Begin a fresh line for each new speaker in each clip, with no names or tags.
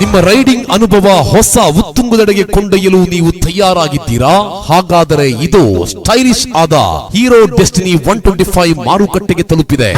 ನಿಮ್ಮ ರೈಡಿಂಗ್ ಅನುಭವ ಹೊಸ ಉತ್ತುಂಗದೆಡೆಗೆ ಕೊಂಡೊಯ್ಯಲು ನೀವು ತಯಾರಾಗಿದ್ದೀರಾ? ಹಾಗಾದರೆ ಇದು ಸ್ಟೈಲಿಶ್ ಆದ Hero Destiny one twenty five ಮಾರುಕಟ್ಟೆಗೆ ತಲುಪಿದೆ.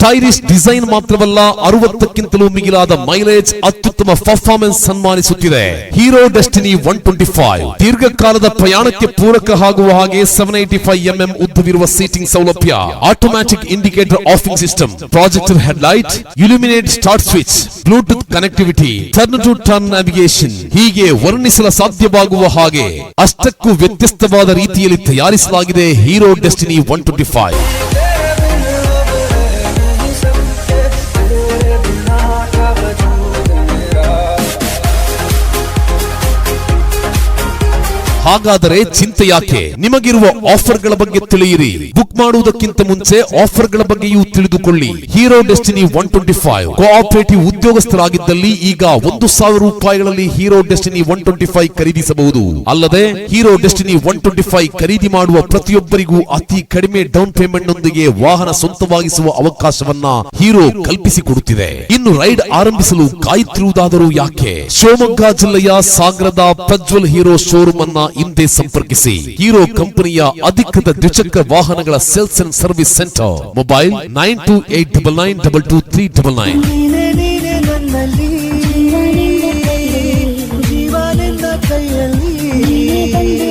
ಸ್ಟೈಲಿಶ್ ಡಿಸೈನ್ ಮಾತ್ರವಲ್ಲ ಅರವತ್ತಕ್ಕಿಂತಲೂ ಮಿಗಿಲಾದ ಮೈಲೇಜ್ ಅತ್ಯುತ್ತಮ performance ಸನ್ಮಾನಿಸುತ್ತಿದೆ. Hero Destiny one twenty five. ದೀರ್ಘಕಾಲದ ಪ್ರಯಾಣಕ್ಕೆ ಪೂರಕ ಆಗುವ ಹಾಗೆ ಸೆವೆನ್ ಏಟಿ ಫೈವ್ ಎಂಎಂ ಉದ್ದವಿರುವ ಸೀಟಿಂಗ್ ಸೌಲಭ್ಯ. Automatic indicator offing system. Projector headlight, illuminate start switch, Bluetooth connectivity, turn to turn navigation. ಹೀಗೆ ವರ್ಣಿಸಲು ಸಾಧ್ಯವಾಗುವ ಹಾಗೆ ಅಷ್ಟಕ್ಕೂ ವ್ಯತ್ಯಸ್ತವಾದ ರೀತಿಯಲ್ಲಿ ತಯಾರಿಸಲಾಗಿದೆ Hero Destiny one twenty five. ಹಾಗಾದರೆ ಚಿಂತೆ ಯಾಕೆ? ನಿಮಗಿರುವ ಆಫರ್ಗಳ ಬಗ್ಗೆ ತಿಳಿಯಿರಿ. ಬುಕ್ ಮಾಡುವುದಕ್ಕಿಂತ ಮುಂಚೆ ಆಫರ್ಗಳ ಬಗ್ಗೆಯೂ ತಿಳಿದುಕೊಳ್ಳಿ. Hero Destiny one twenty five. Cooperative ಉದ್ಯೋಗಸ್ಥರಾಗಿದ್ದಲ್ಲಿ ಈಗ ಒಂದು ಸಾವಿರ ರೂಪಾಯಿಗಳಲ್ಲಿ Hero Destiny one twenty five ಖರೀದಿಸಬಹುದು. ಅಲ್ಲದೆ, Hero Destiny one twenty five ಖರೀದಿ ಮಾಡುವ ಪ್ರತಿಯೊಬ್ಬರಿಗೂ ಅತಿ ಕಡಿಮೆ ಡೌನ್ ಪೇಮೆಂಟ್ ನೊಂದಿಗೆ ವಾಹನ ಸ್ವಂತವಾಗಿಸುವ ಅವಕಾಶವನ್ನ ಹೀರೋ ಕಲ್ಪಿಸಿಕೊಡುತ್ತಿದೆ. ಇನ್ನು ರೈಡ್ ಆರಂಭಿಸಲು ಕಾಯುತ್ತಿರುವುದಾದರೂ ಯಾಕೆ? ಶಿವಮೊಗ್ಗ ಜಿಲ್ಲೆಯ ಸಾಗರದ ಪ್ರಜ್ವಲ್ ಹೀರೋ ಶೋರೂಮ್ ಅನ್ನ ಹಿಂದೆ ಸಂಪರ್ಕಿಸಿ. ಹೀರೋ ಕಂಪನಿಯ ಅಧಿಕೃತ ದ್ವಿಚಕ್ರ ವಾಹನಗಳ sales and service centre mobile nine two eight double nine double two three double nine
ಕೈಯಲ್ಲಿ